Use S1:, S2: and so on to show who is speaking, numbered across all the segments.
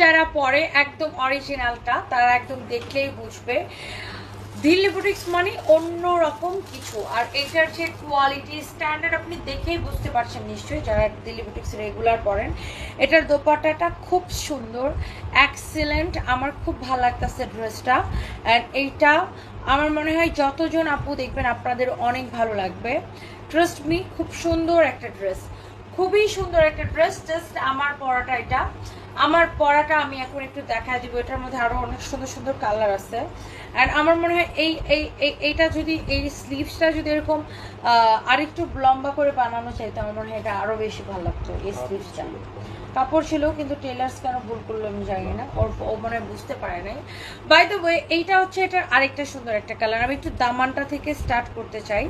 S1: যারা পরে একদম অরিজিনালটা তারা একদম দেখলেই বুঝবে। দিল্লি বুটিক্স মানে অন্য রকম কিছু, আর এটার যে কোয়ালিটি স্ট্যান্ডার্ড আপনি দেখেই বুঝতে পারছেন নিশ্চয়ই, যারা দিল্লি বুটিক্স রেগুলার পড়েন, এটার দোপাট্টাটা খুব সুন্দর এক্সিলেন্ট আমার খুব ভালো লাগতেছে ড্রেসটা অ্যান্ড এইটা আমার মনে হয় যতজন আপু দেখবেন আপনাদের অনেক ভালো লাগবে। ট্রাস্ট মি খুব সুন্দর একটা ড্রেস খুবই সুন্দর একটা ড্রেস জাস্ট আমার পরাটা এটা। আমার পরাটা আমি এখন একটু দেখা দিব এটার মধ্যে আরও অনেক সুন্দর সুন্দর কালার আছে। অ্যান্ড আমার মনে হয় এই এই এই- এইটা যদি এই স্লিভসটা যদি এরকম আরেকটু লম্বা করে বানানো চাইতো আমার মনে হয় এটা আরও বেশি ভালো লাগতো এই স্লিভসটা কাপড় ছিল, কিন্তু টেলার্স কেন ভুল করল আমি জানি না। ওর ও মনে বুঝতে পারে নাই। বাই দ্য ওয়ে এইটা হচ্ছে এটার আরেকটা সুন্দর একটা কালার আমি একটু দামানটা থেকে স্টার্ট করতে চাই।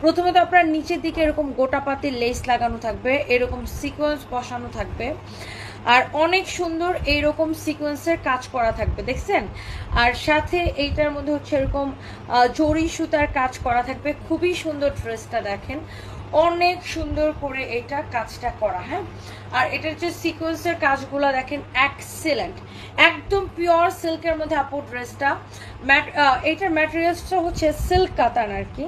S1: প্রথমত আপনার নিচের দিকে এরকম গোটা পাতির লেস লাগানো থাকবে, এরকম সিকোয়েন্স বসানো থাকবে। আর অনেক সুন্দর এইরকম সিকোয়েন্সের কাজ করা থাকবে, দেখছেন? আর সাথে এইটার মধ্যে হচ্ছে এরকম জরি সুতার কাজ করা থাকবে। খুবই সুন্দর ড্রেসটা দেখেন। অনেক সুন্দর করে এটা কাজটা করা হ্যাঁ? আর এটার যে সিকোয়েন্সের কাজগুলো দেখেন এক্সেলেন্ট একদম পিওর সিল্কের মধ্যে আপু ড্রেসটা এটার ম্যাটেরিয়ালসটা হচ্ছে সিল্ক কাতান আর কি।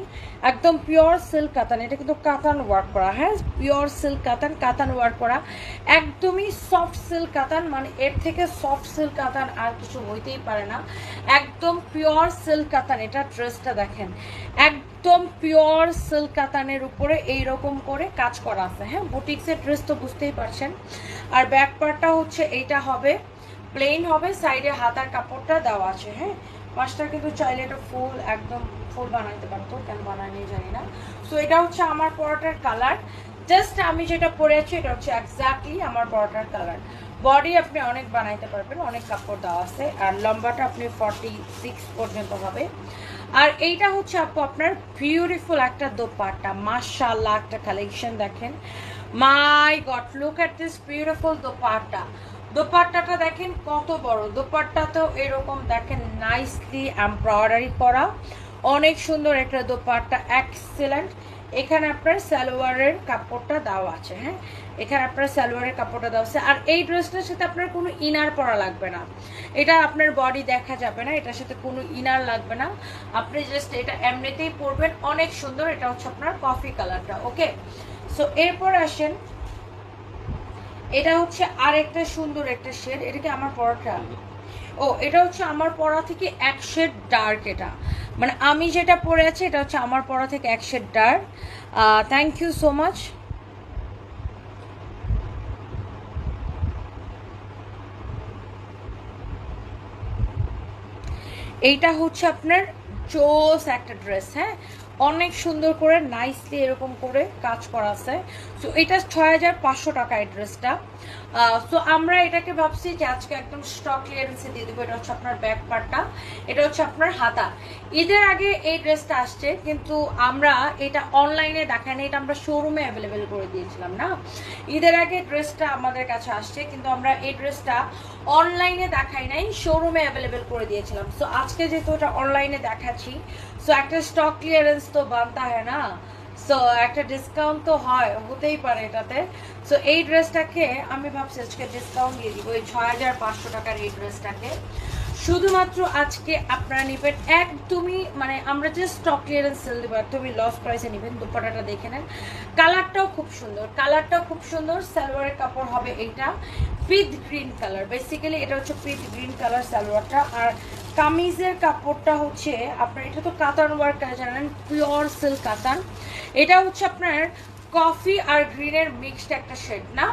S1: একদম পিওর সিল্ক কাতান। এটা কিন্তু কাতান ওয়ার্ক করা হ্যাঁ? পিওর সিল্ক কাতান কাতান ওয়ার্ক করা। একদমই সফট সিল্ক কাতান মানে এর থেকে সফট সিল্ক কাতান আর কিছু হইতেই পারে না। একদম পিওর সিল্ক কাতান, এটা ড্রেসটা দেখেন। একদম পিওর সিল্ক কাতানের উপরে এই রকম করে কাজ করা আছে। হ্যাঁ বুটিক্সের ড্রেস তো বুঝতেই পারছেন। আর ব্যাক পার্টটা হচ্ছে এইটা হবে প্লেন হবে সাইডে হাতার কাপড়টা দেওয়া আছে। হ্যাঁ পাঁচটা কিন্তু চাইলে এটা ফুল একদম ফুল বানাইতে পারতো, কেন বানায়নি জানি না। সো এটা হচ্ছে আমার পরোটার কালার জাস্ট আমি যেটা পরে আছি, এটা হচ্ছে এক্স্যাক্টলি আমার পরোটার কালার বডি আপনি অনেক বানাইতে পারবেন, অনেক কাপড় দেওয়া আছে। আর লম্বাটা আপনি ফর্টি সিক্স পর্যন্ত হবে। আর এইটা হচ্ছে আপু আপনার বিউটিফুল একটা দোপাট্টা। মাশাআল্লাহ একটা কালেকশন দেখেন। My god look at this beautiful dupatta. দোপাট্টাটা দেখেন কত বড়। দোপাট্টা তো এরকম দেখেন নাইসলি এমব্রয়ডারি করা। অনেক সুন্দর একটা দোপাট্টা এক্সেলেন্ট এখানে আপনার সালোয়ারের কাপড়টা দেওয়া আছে হ্যাঁ? এখানে আপনার সালোয়ারের কাপড়টা দেওয়া আছে। আর এই ড্রেসটার সাথে আপনার কোনো ইনার পরা লাগবে না। এটা আপনার বডি দেখা যাবে না, এটার সাথে কোনো ইনার লাগবে না। আপনি জাস্ট এটা এমনিতেই পরবেন, অনেক সুন্দর। এটা হচ্ছে আপনার কফি কালারটা ওকে সো এরপর আসেন। এটা হচ্ছে আরেকটা সুন্দর একটা শেড। এটা কি আমার পরাটা? ও, এটা হচ্ছে আমার পড়া থেকে এক শেড ডার্ক এটা। মানে আমি যেটা পরে আছি, এটা হচ্ছে আমার পড়া থেকে এক shade dark thank you so much এইটা হচ্ছে আপনার জোস একটা ড্রেস হ্যাঁ? অনেক সুন্দর করে নাইসলি এরকম করে কাজ করা আছে। সো এটা ছয় হাজার পাঁচশো টাকা এই ড্রেসটা সো আমরা এটাকে ভাবছি যে আজকে একদম স্টক ক্লিয়ারেন্সে দিয়ে দেবো। এটা হচ্ছে আপনার ব্যাক পার্টটা এটা হচ্ছে আপনার হাতা। ঈদের আগে এই ড্রেসটা আসছে, কিন্তু আমরা এটা অনলাইনে দেখাই না এটা আমরা শোরুমে অ্যাভেলেবেল করে দিয়েছিলাম না? ঈদের আগে ড্রেসটা আমাদের কাছে আসছে, কিন্তু আমরা এই ড্রেসটা অনলাইনে দেখাই নাই শোরুমে অ্যাভেলেবেল করে দিয়েছিলাম। সো আজকে যেহেতু ওটা অনলাইনে দেখাচ্ছি সো একটা স্টক ক্লিয়ারেন্স তো বানতা হয় না? সো একটা ডিসকাউন্ট তো হয়, হতেই পারে এটাতে। সো এই ড্রেসটাকে আমি ভাবছি আজকে ডিসকাউন্ট দিয়ে দিব, এই ছয় হাজার পাঁচশো টাকার এই ড্রেসটাকে শুধুমাত্র আজকে আপনারা নেবেন, একদমই মানে আমরা যে স্টক ক্লিয়ারেন্স সেল দেবো, একদমই লস প্রাইসে নেবেন, দুপাটাটা দেখে নেন। কালারটাও খুব সুন্দর কালারটাও খুব সুন্দর, সালোয়ারের কাপড় হবে এইটা পিট গ্রিন কালার বেসিক্যালি এটা হচ্ছে পিট গ্রিন কালার সালোয়ারটা। আর কামিজের কাপড়টা হচ্ছে আপনার, এটা তো কাতান ওয়ার্ক জানেন পিওর সিল্ক কাতান। এটা হচ্ছে আপনার কফি আর গ্রিনের মিক্সড একটা শেড না?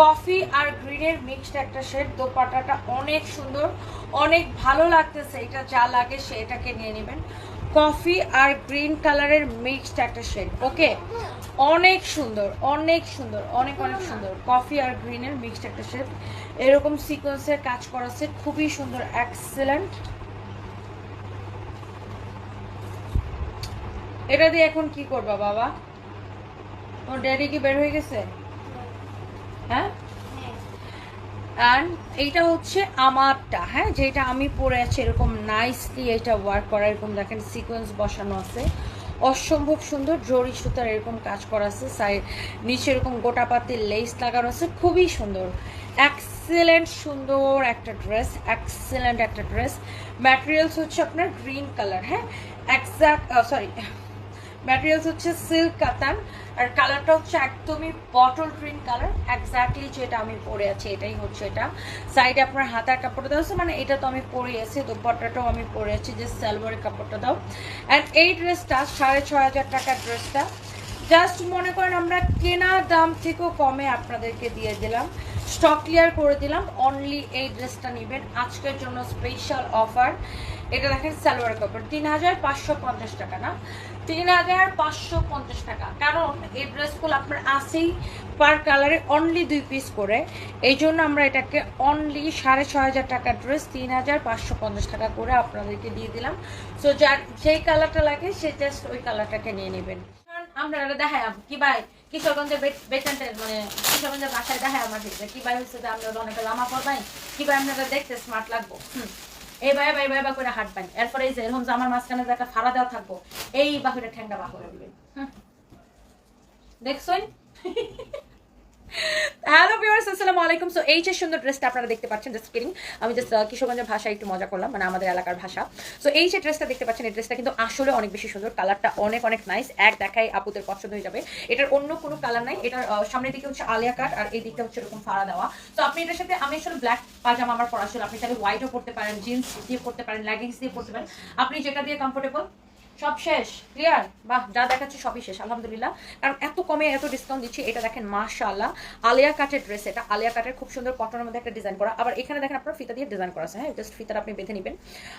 S1: কফি আর গ্রিনের মিক্সড একটা শেড দোপাটাটা অনেক সুন্দর, অনেক ভালো লাগতেছে, এটা যা লাগে সে এটাকে নিয়ে নেবেন। কফি আর গ্রিন কালারের মিক্সড একটা শেড ওকে অনেক সুন্দর অনেক সুন্দর, অনেক অনেক সুন্দর কফি আর গ্রিনের মিক্সড একটা শেড এরকম সিকোয়েন্সের কাজ করা সেট খুবই সুন্দর এক্সেলেন্ট এটা দিয়ে এখন কি করবা বাবা? ওর ড্যাডি কি বের হয়ে গেছে? হ্যাঁ? অ্যান্ড এইটা হচ্ছে আমারটা হ্যাঁ? যেটা আমি পরে আছি এরকম নাইসলি এটা ওয়ার্ক করা, এরকম দেখেন সিকোয়েন্স বসানো আছে। অসম্ভব সুন্দর জরি সুতার এরকম কাজ করা আছে সাইড নিচে এরকম গোটা পাতির লেস লাগানো আছে, খুবই সুন্দর। এক্সেলেন্ট সুন্দর একটা ড্রেস এক্সেলেন্ট একটা ড্রেস ম্যাটেরিয়ালস হচ্ছে আপনার গ্রিন কালার হ্যাঁ? এক্সাক্ট সরি ম্যাটেরিয়ালস হচ্ছে সিল্ক কাতান আর কালারটা হচ্ছে একদমই বটল গ্রিন কালার এক্স্যাক্টলি যেটা আমি পরে আছি, এটাই হচ্ছে এটা। সাইডে আপনার হাতার কাপড়টা আছে মানে এটা তো আমি পরে আছি, দুপাট্টাটাও আমি পরে আছি যে সালোয়ারের কাপড়টা দাও। অ্যান্ড এই ড্রেসটা সাড়ে ছ হাজার টাকার ড্রেসটা জাস্ট মনে করেন আমরা কেনা দাম থেকেও কমে আপনাদেরকে দিয়ে দিলাম। স্টক ক্লিয়ার করে দিলাম। অনলি এই ড্রেসটা নেবেন। আজকের জন্য স্পেশাল অফার এটা দেখেন, সালোয়ার কাপড়। তিন হাজার পাঁচশো পঞ্চাশ টাকা না? তিন হাজার পাঁচশো পঞ্চাশ টাকা। কারণ এই ড্রেসগুলো আপনার আসেই পার কালারে অনলি দুই পিস করে। এই জন্য আমরা এটাকে অনলি সাড়ে ছ হাজার টাকার ড্রেস তিন হাজার পাঁচশো পঞ্চাশ টাকা করে আপনাদেরকে দিয়ে দিলাম। সো যার যেই কালারটা লাগে, সে জাস্ট ওই কালারটাকে নিয়ে নেবেন। আমরা দেখাই কি ভাই? কিশোরগঞ্জের বেতনটা মানে কিশোরগঞ্জের বাসায় দেখায় আমাকে যে কীভাবে হচ্ছে যে আমরা অনেক জামা পরবাই কি আপনাদের দেখতে স্মার্ট লাগবো, হুম। এই ভাই এই বাইবা করে হাঁটবেন। এরপরে এই যে এরকম জামার মাঝখানে যে একটা ফাড়া দেওয়া থাকব, এই বাহুটা ঠ্যাংটা বাহুরা দিবেন হুম। হ্যালো ভিউয়ার্স আসসালামু আলাইকুম। সো এই যে সুন্দর ড্রেসটা আপনারা দেখতে পাচ্ছেন জাস্ট কিডিং আমি জাস্ট কিশোরগঞ্জের ভাষা একটু মজা করলাম মানে আমাদের এলাকার ভাষা। সো এই যে ড্রেসটা দেখতে পাচ্ছেন, এই ড্রেসটা কিন্তু আসলে অনেক বেশি সুন্দর। কালারটা অনেক অনেক নাইস এক দেখাই আপুদের পছন্দ হয়ে যাবে। এটার অন্য কোনো কালার নাই। এটার সামনের দিকে হচ্ছে আলিয়া কাট আর এই দিকটা হচ্ছে এরকম ফাড়া দেওয়া। তো আপনি এটার সাথে, আমি আসলে ব্ল্যাক পাজামা আমার পরা ছিল। আপনি চাইলে হোয়াইটও পড়তে পারেন জিন্স দিয়ে পড়তে পারেন লেগিংস দিয়ে পড়তে পারেন। আপনি যেটা দিয়ে কমফোর্টেবল সব শেষ ক্লিয়ার বাহ, যা দেখাচ্ছে সবই শেষ, আলহামদুলিল্লাহ। কারণ এত কমে এত ডিসকাউন্ট দিচ্ছি, এটা দেখেন, মাশাআল্লাহ। আলিয়া কাটের ড্রেস এটা, আলিয়া কাটের খুব সুন্দর কটনের মধ্যে একটা ডিজাইন করা। আবার এখানে দেখেন আপনার ফিতা দিয়ে ডিজাইন করা আছে হ্যাঁ? জাস্ট ফিতাটা আপনি বেঁধে নেবেন।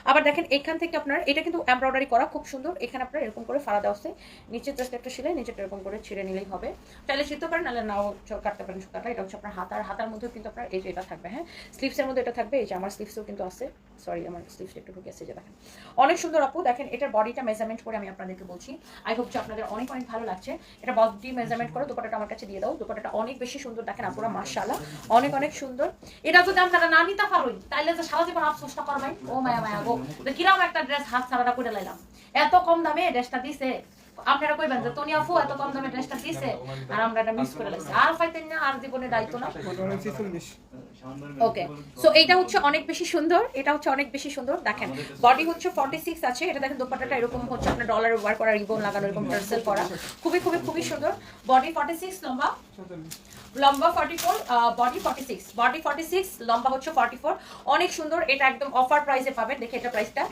S1: আবার দেখেন, এখান থেকে আপনার, এটা কিন্তু এমব্রয়ডারি করা, খুব সুন্দর। এখানে আপনার এরকম করে ফাড়া দেওয়া আছে। নিচে জাস্ট একটা সেলাই নিচেটা এরকম করে ছিঁড়ে নিলেই হবে। চাইলে ছিঁড়তে পারেন, নাহলে নাও কাটতে পারেন সুতাটা। এটা হচ্ছে আপনার হাতার হাতার মধ্যেও কিন্তু আপনার এই যে এটা থাকবে হ্যাঁ? স্লিভসের মধ্যে এটা থাকবে, এই যে আমার স্লিভসও কিন্তু আছে। সরি আমার স্লিভস একটু ঢুকে যে দেখেন। অনেক সুন্দর আপু, দেখেন, এটার বডিটা মেজারমেন্ট করে আমি আপনাদেরকে বলছি। আই হোপ যে আপনাদের অনেক অনেক ভালো লাগছে। এটা বডি মেজারমেন্ট করে দুপাটাটা আমার কাছে দিয়ে দাও। দুপাটাটা অনেক বেশি সুন্দর, দেখেন আপুরা, মাশাআল্লাহ, অনেক অনেক সুন্দর। এটা যদি আপনারা না নিতে পারোই, তাইলে তো সারা জীবন আফসোসটা করবেন। ও মায়া মায়া গো। তো কীরকম একটা ড্রেস হাত ছাড়াটা করে লাইলাম। এত কম দামে ড্রেসটা দিছে। আপনারা কইবেন যে, তনি আপু, এত কম দামে ড্রেসটা দিছে আর আমরা এটা মিস করে লাইছি। আর পাইতেন না, আর জীবনে দায়িত্ব না। ওকে সো এটা হচ্ছে অনেক বেশি সুন্দর, এটা হচ্ছে অনেক বেশি সুন্দর। দেখেন বডি হচ্ছে 46 আছে, এটা দেখেন দোপাট্টাটা এরকম হচ্ছে আপনার ডলার ওয়ার করা রিবন লাগানো, এরকম টার্সেল করা। খুবই খুবই খুবই সুন্দর। বডি 46 লম্বা? লম্বা 44 বডি 46 বডি 46 লম্বা হচ্ছে 44 অনেক সুন্দর, এটা একদম অফার প্রাইসে পাবেন, দেখে এটা প্রাইসটা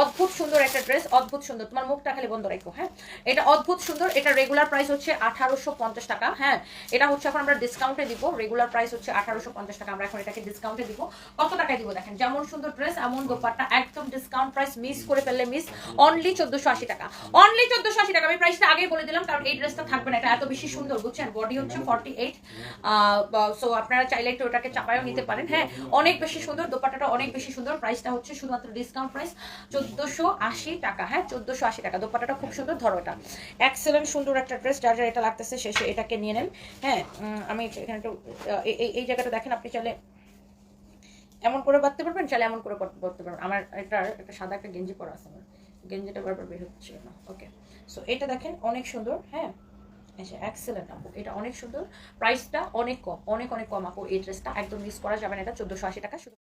S1: অদ্ভুত সুন্দর একটা ড্রেস অদ্ভুত সুন্দর। তোমার মুখটা খালি বন্ধ রাখো হ্যাঁ? এটা অদ্ভুত সুন্দর। এটা রেগুলার প্রাইস হচ্ছে 1850 টাকা। হ্যাঁ এটা হচ্ছে এখন আমরা ডিসকাউন্টে দিব। রেগুলার প্রাইস হচ্ছে 1850 টাকা। আমরা এখন এটাকে ডিসকাউন্টে দিব। কত টাকায় দিব দেখেন? যেমন সুন্দর ড্রেস এমন দোপাট্টা। একদম ডিসকাউন্ট প্রাইস মিস করে ফেললে মিস অনলি 1480 টাকা। অনলি 1480 টাকা। আমি প্রাইসটা আগেই বলে দিলাম, কারণ এই ড্রেসটা থাকবে না। এটা এত বেশি সুন্দর, বুঝছেন? বডি হচ্ছে 48 সো আপনারা চাইলে একটু ওটাকে চাপায়ও নিতে পারেন। হ্যাঁ অনেক বেশি সুন্দর দোপাটাটা অনেক বেশি সুন্দর। প্রাইসটা হচ্ছে শুধুমাত্র ডিসকাউন্ট প্রাইস 1480 টাকা। হ্যাঁ 1480 টাকা। দোপাট্টাটা খুব সুন্দর ধরো এটা এক্সেলেন্ট সুন্দর একটা ড্রেস যার যার এটা লাগতেছে শেষে এটাকে নিয়ে নেন। হ্যাঁ আমি এখানে একটু এই- জায়গাটা দেখেন, আপনি চাইলে এমন করে বাঁধতে পারবেন, চাইলে এমন করে বাঁধ- বাঁধতে পারবেন। আমার একটা একটা সাদা একটা গেঞ্জি পরা আছে আমার। গেঞ্জিটা বারবার বের হচ্ছে না ওকে সো এটা দেখেন, অনেক সুন্দর হ্যাঁ। আচ্ছা এক্সেলেন্ট আপু, এটা অনেক সুন্দর। প্রাইসটা অনেক কম, অনেক অনেক কম, আপু, এই ড্রেসটা একদম মিস করা যাবে না, এটা চোদ্দোশো আশি টাকা, শুধু